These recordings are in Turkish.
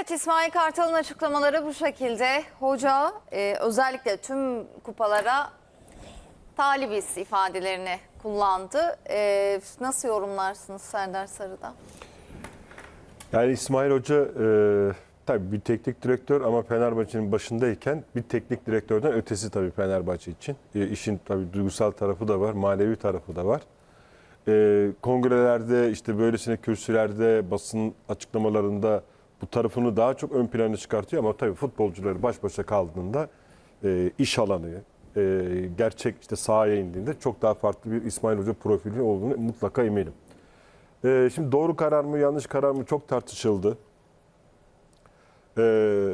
Evet İsmail Kartal'ın açıklamaları bu şekilde. Hoca e, özellikle tüm kupalara talibiz ifadelerini kullandı. E, nasıl yorumlarsınız Serdar Sarı'da? Yani İsmail Hoca e, tabii bir teknik direktör ama Fenerbahçe'nin başındayken bir teknik direktörden ötesi tabii Fenerbahçe için. E, işin tabii duygusal tarafı da var, manevi tarafı da var. E, kongrelerde işte böylesine kürsülerde basın açıklamalarında bu tarafını daha çok ön plana çıkartıyor ama tabii futbolcuları baş başa kaldığında e, iş alanı, e, gerçek işte sahaya indiğinde çok daha farklı bir İsmail Hoca profili olduğunu mutlaka eminim. Ee, şimdi doğru karar mı yanlış karar mı çok tartışıldı. Ee,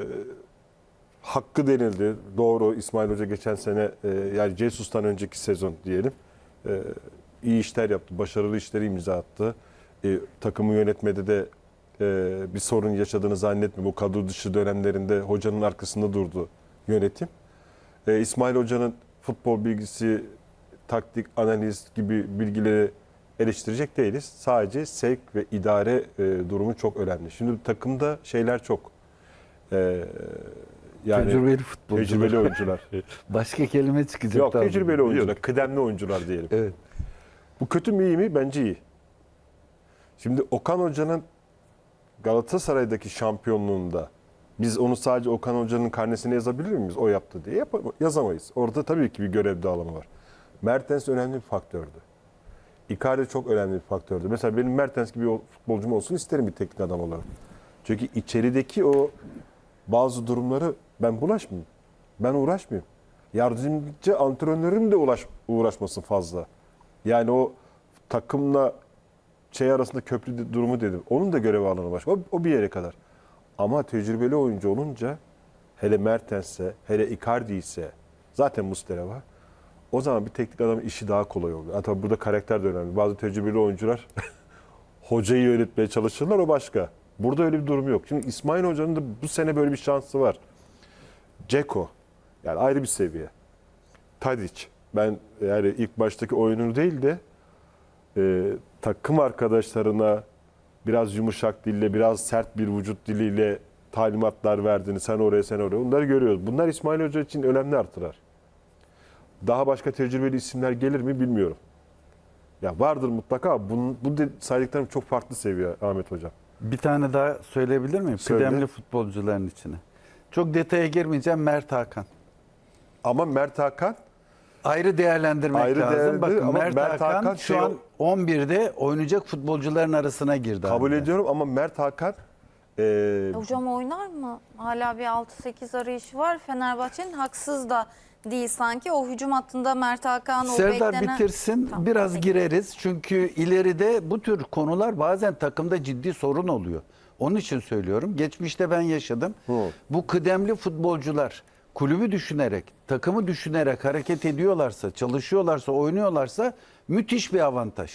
hakkı denildi. Doğru İsmail Hoca geçen sene e, yani Cesus'tan önceki sezon diyelim. e, iyi işler yaptı. Başarılı işleri imza attı. E, takımı yönetmede de e, bir sorun yaşadığını zannetmiyorum. Bu kadro dışı dönemlerinde hocanın arkasında durdu yönetim. E, İsmail Hoca'nın futbol bilgisi, taktik, analiz gibi bilgileri eleştirecek değiliz. Sadece sevk ve idare e, durumu çok önemli. Şimdi takımda şeyler çok. E, yani Tecrübeli futbolcular. tecrübeli oyuncular. Başka kelime çıkacak. Yok tecrübeli oyuncular, Yok. kıdemli oyuncular diyelim. Evet. Bu kötü mü iyi mi? Bence iyi. Şimdi Okan Hoca'nın Galatasaray'daki şampiyonluğunda biz onu sadece Okan Hoca'nın karnesine yazabilir miyiz? O yaptı diye Yap yazamayız. Orada tabii ki bir görev dağılımı var. Mertens önemli bir faktördü. Icardi çok önemli bir faktördü. Mesela benim Mertens gibi o futbolcum olsun isterim bir teknik adam olarak. Çünkü içerideki o bazı durumları ben bulaşmayayım. Ben uğraşmayayım. Yardımcı antrenörüm de uğraş, uğraşmasın fazla. Yani o takımla şey arasında köprü durumu dedim. Onun da görev alanı başka. O, o bir yere kadar. Ama tecrübeli oyuncu olunca hele Mertens'e, hele Icardi ise zaten Muslera var. O zaman bir teknik adamın işi daha kolay oluyor. Hatta burada karakter de önemli. Bazı tecrübeli oyuncular hocayı yönetmeye çalışırlar o başka. Burada öyle bir durum yok. Şimdi İsmail Hoca'nın da bu sene böyle bir şansı var. Ceko yani ayrı bir seviye. Tadic ben yani ilk baştaki oyununu değil de e, takım arkadaşlarına biraz yumuşak dille, biraz sert bir vücut diliyle talimatlar verdiğini, sen oraya sen oraya bunları görüyoruz. Bunlar İsmail Hoca için önemli artılar. Daha başka tecrübeli isimler gelir mi bilmiyorum. Ya vardır mutlaka. Bunun, bu saydıklarım çok farklı seviye Ahmet Hocam. Bir tane daha söyleyebilir miyim? Söyle. Kıdemli futbolcuların içine. Çok detaya girmeyeceğim. Mert Hakan. Ama Mert Hakan Ayrı değerlendirmek Ayrı lazım. değerlendir- Bakın ama Mert, Mert Hakan, Hakan şu şey an 11'de oynayacak futbolcuların arasına girdi. kabul harbiden. ediyorum ama Mert Hakan e, Hocam oynar mı? Hala bir 6-8 arayışı var. Fenerbahçe'nin haksız da değil sanki. O hücum hattında Mert Hakan o Serdar beklenen... bitirsin. Tamam, biraz peki. gireriz. Çünkü ileride bu tür konular bazen takımda ciddi sorun oluyor. Onun için söylüyorum. Geçmişte ben yaşadım. Bu kıdemli futbolcular kulübü düşünerek, takımı düşünerek hareket ediyorlarsa, çalışıyorlarsa, oynuyorlarsa müthiş bir avantaj.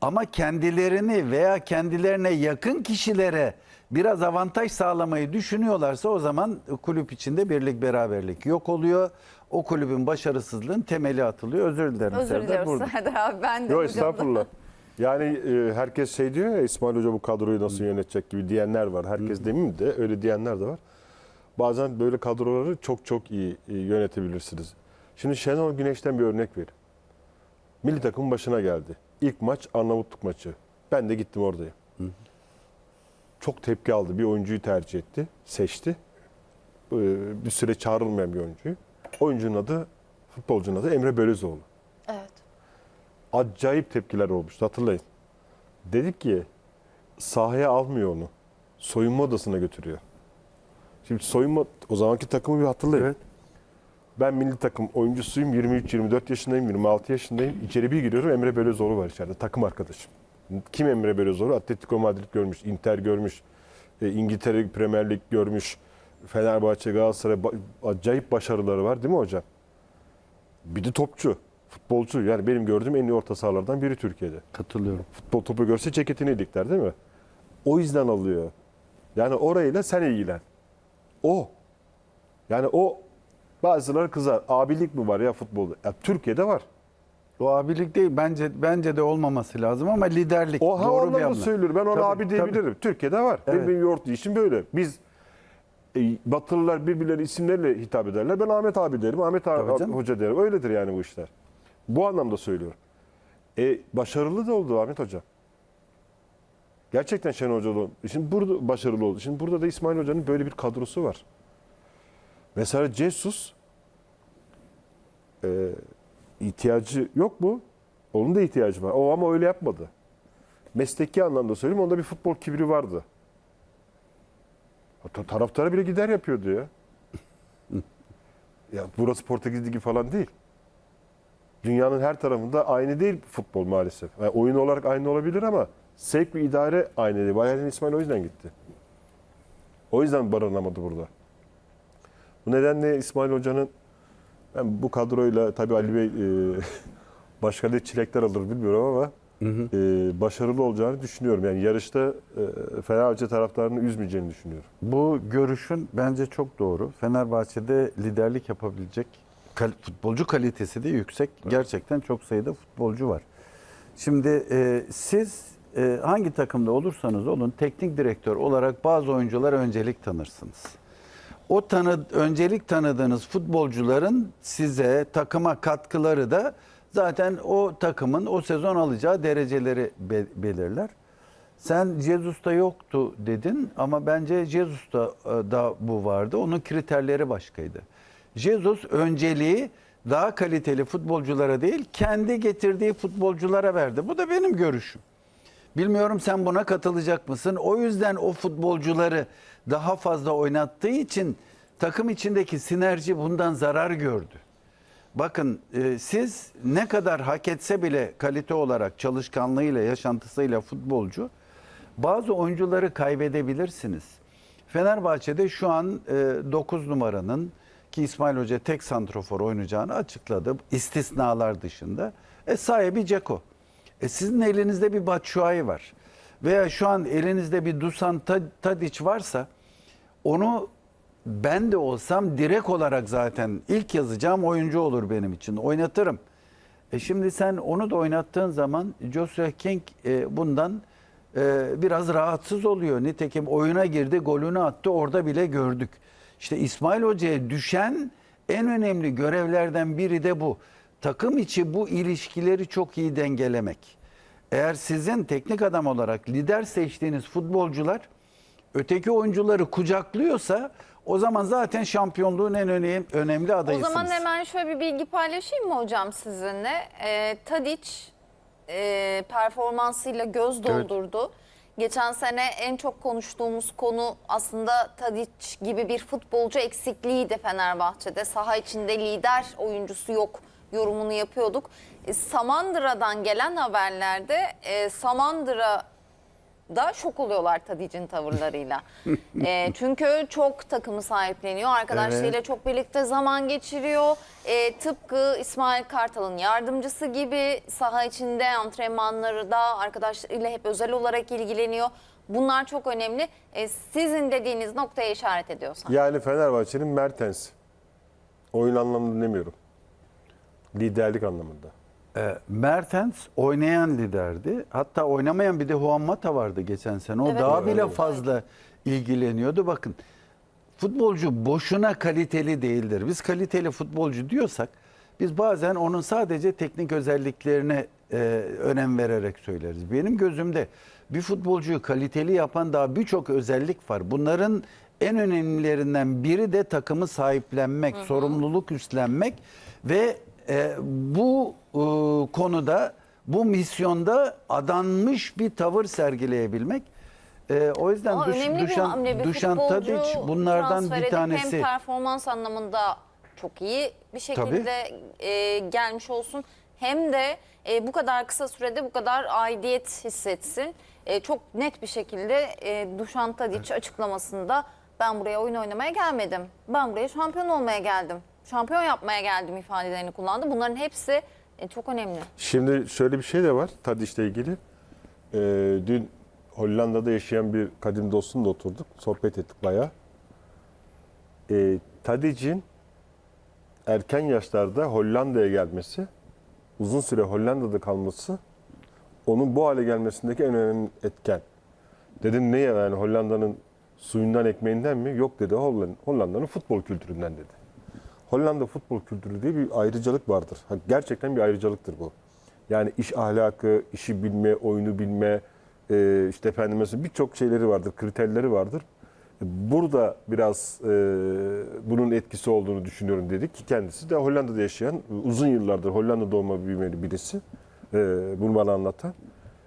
Ama kendilerini veya kendilerine yakın kişilere biraz avantaj sağlamayı düşünüyorlarsa o zaman kulüp içinde birlik beraberlik yok oluyor. O kulübün başarısızlığın temeli atılıyor. Özür dilerim Özür Serdar. diliyoruz Burada. Serdar abi. Ben de Yok estağfurullah. Yani e, herkes şey diyor ya İsmail Hoca bu kadroyu nasıl yönetecek gibi diyenler var. Herkes demeyeyim de öyle diyenler de var. Bazen böyle kadroları çok çok iyi e, yönetebilirsiniz. Şimdi Şenol Güneş'ten bir örnek vereyim. Milli takımın başına geldi. İlk maç Arnavutluk maçı. Ben de gittim oradayım. Çok tepki aldı. Bir oyuncuyu tercih etti. Seçti. Ee, Bir süre çağrılmayan bir oyuncuyu. Oyuncunun adı, futbolcunun adı Emre Belözoğlu Evet. acayip tepkiler olmuştu hatırlayın. Dedik ki sahaya almıyor onu. Soyunma odasına götürüyor. Şimdi soyunma o zamanki takımı bir hatırlayın. Evet. Ben milli takım oyuncusuyum. 23-24 yaşındayım, 26 yaşındayım. İçeri bir giriyorum Emre Belözoğlu var içeride. Takım arkadaşım. Kim Emre Belözoğlu? Atletico Madrid görmüş, Inter görmüş, e, İngiltere Premier Lig görmüş, Fenerbahçe, Galatasaray acayip başarıları var değil mi hocam? Bir de topçu, futbolcu. Yani benim gördüğüm en iyi orta sahalardan biri Türkiye'de. Katılıyorum. Futbol topu görse ceketini ilikler değil mi? O yüzden alıyor. Yani orayla sen ilgilen. O. Yani o bazıları kızar. Abilik mi var ya futbolda? Ya Türkiye'de var. O abilik değil bence bence de olmaması lazım ama liderlik O ha doğru bir anlamda söylüyorum. Ben ona Tabii, abi diyebilirim. Türkiye'de var. Evet. Benim yoğurt işim böyle. Biz e, Batılılar birbirleri isimlerle hitap ederler. Ben Ahmet abi derim, Ahmet Tabii abi, canım. hoca derim. Öyledir yani bu işler. Bu anlamda söylüyorum. E, başarılı da oldu Ahmet Hoca. Gerçekten Şenol Hoca da oldu. Şimdi burada başarılı oldu. Şimdi burada da İsmail Hoca'nın böyle bir kadrosu var. Mesela Jesus e, ihtiyacı yok mu? Onun da ihtiyacı var. O ama öyle yapmadı. Mesleki anlamda söyleyeyim onda bir futbol kibri vardı. Hatta taraftara bile gider yapıyordu ya. ya burası Portekiz Ligi falan değil. Dünyanın her tarafında aynı değil futbol maalesef. Yani oyun olarak aynı olabilir ama sevk ve idare aynı değil. Bayern İsmail o yüzden gitti. O yüzden barınamadı burada. Bu nedenle İsmail Hoca'nın ben bu kadroyla tabii Ali Bey e, başka ne çilekler alır bilmiyorum ama e, başarılı olacağını düşünüyorum. Yani yarışta e, Fenerbahçe taraftarını üzmeyeceğini düşünüyorum. Bu görüşün bence çok doğru. Fenerbahçe'de liderlik yapabilecek kal- futbolcu kalitesi de yüksek. Gerçekten çok sayıda futbolcu var. Şimdi e, siz e, hangi takımda olursanız olun teknik direktör olarak bazı oyunculara öncelik tanırsınız. O tanı, öncelik tanıdığınız futbolcuların size takıma katkıları da zaten o takımın o sezon alacağı dereceleri be- belirler. Sen Jesus'ta yoktu dedin ama bence Jesus'ta e, da bu vardı. Onun kriterleri başkaydı. Jesus önceliği daha kaliteli futbolculara değil, kendi getirdiği futbolculara verdi. Bu da benim görüşüm. Bilmiyorum sen buna katılacak mısın? O yüzden o futbolcuları daha fazla oynattığı için takım içindeki sinerji bundan zarar gördü. Bakın e, siz ne kadar hak etse bile kalite olarak çalışkanlığıyla, yaşantısıyla futbolcu bazı oyuncuları kaybedebilirsiniz. Fenerbahçe'de şu an 9 numaranın ki İsmail Hoca tek santrofor oynayacağını açıkladı. İstisnalar dışında. E, sahibi Ceko. E, sizin elinizde bir Batshuayi var. Veya şu an elinizde bir Dusan Ta- Tadic varsa onu ben de olsam direkt olarak zaten ilk yazacağım oyuncu olur benim için. Oynatırım. E şimdi sen onu da oynattığın zaman Joshua King e, bundan e, biraz rahatsız oluyor. Nitekim oyuna girdi, golünü attı. Orada bile gördük. İşte İsmail Hoca'ya düşen en önemli görevlerden biri de bu. Takım içi bu ilişkileri çok iyi dengelemek. Eğer sizin teknik adam olarak lider seçtiğiniz futbolcular öteki oyuncuları kucaklıyorsa o zaman zaten şampiyonluğun en önemli, önemli O adayısınız. zaman hemen şöyle bir bilgi paylaşayım mı hocam sizinle? Ee, Tadic e, performansıyla göz doldurdu. Geçen sene en çok konuştuğumuz konu aslında Tadic gibi bir futbolcu eksikliğiydi Fenerbahçe'de. Saha içinde lider oyuncusu yok yorumunu yapıyorduk. E, Samandıra'dan gelen haberlerde e, Samandıra da şok oluyorlar Tadic'in tavırlarıyla. E, çünkü çok takımı sahipleniyor. Arkadaşlarıyla Evet. çok birlikte zaman geçiriyor. E, tıpkı İsmail Kartal'ın yardımcısı gibi saha içinde antrenmanları da arkadaşlarıyla hep özel olarak ilgileniyor. Bunlar çok önemli. E, sizin dediğiniz noktaya işaret ediyorsan. Yani Fenerbahçe'nin Mertens. Oyun anlamında demiyorum. Liderlik anlamında. E, Mertens oynayan liderdi. Hatta oynamayan bir de Juan Mata vardı geçen sene. O Evet. daha bile evet. fazla ilgileniyordu. Bakın futbolcu boşuna kaliteli değildir. Biz kaliteli futbolcu diyorsak biz bazen onun sadece teknik özelliklerine e, önem vererek söyleriz. Benim gözümde bir futbolcuyu kaliteli yapan daha birçok özellik var. Bunların en önemlilerinden biri de takımı sahiplenmek, sorumluluk üstlenmek ve e, bu e, konuda bu misyonda adanmış bir tavır sergileyebilmek. E, o yüzden Ama Duş- önemli bir Dušan- hamle. Bir Dušan futbolcu Tadić bunlardan bir tanesi. Hem performans anlamında çok iyi bir şekilde e, gelmiş olsun. Hem de e, bu kadar kısa sürede bu kadar aidiyet hissetsin. E, çok net bir şekilde e, Dušan Tadić açıklamasında ben buraya oyun oynamaya gelmedim. Ben buraya şampiyon olmaya geldim. Şampiyon yapmaya geldim ifadelerini kullandı. Bunların hepsi e, çok önemli. Şimdi şöyle bir şey de var Tadic'le ilgili. Ee, dün Hollanda'da yaşayan bir kadim dostumla oturduk. Sohbet ettik bayağı. Ee, Tadic'in erken yaşlarda Hollanda'ya gelmesi, uzun süre Hollanda'da kalması onun bu hale gelmesindeki en önemli etken. Dedim ne ya yani Hollanda'nın Suyundan ekmeğinden mi? Yok dedi Holland- Hollanda'nın futbol kültüründen dedi. Hollanda futbol kültürü diye bir ayrıcalık vardır. Gerçekten bir ayrıcalıktır bu. Yani iş ahlakı, işi bilme, oyunu bilme, e, işte efendim birçok şeyleri vardır, kriterleri vardır. Burada biraz e, bunun etkisi olduğunu düşünüyorum dedik ki kendisi de Hollanda'da yaşayan, uzun yıllardır Hollanda doğma büyümeli birisi. E, bunu bana anlatan.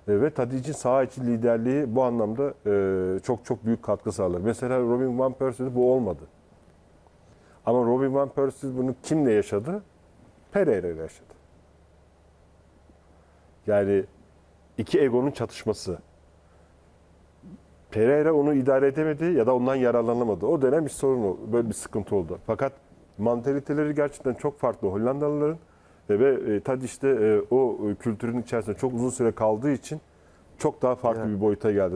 E, ve Tadic'in saha içi liderliği bu anlamda e, çok çok büyük katkı sağlar. Mesela Robin Van Persie'de bu olmadı. Ama Robin Van Persie bunu kimle yaşadı? Pereira ile yaşadı. Yani iki egonun çatışması. Pereira onu idare edemedi ya da ondan yararlanamadı. O dönem bir sorun oldu. Böyle bir sıkıntı oldu. Fakat mantaliteleri gerçekten çok farklı Hollandalıların E, ve e, Tadiç de e, o e, kültürün içerisinde çok uzun süre kaldığı için çok daha farklı Ya. bir boyuta geldi.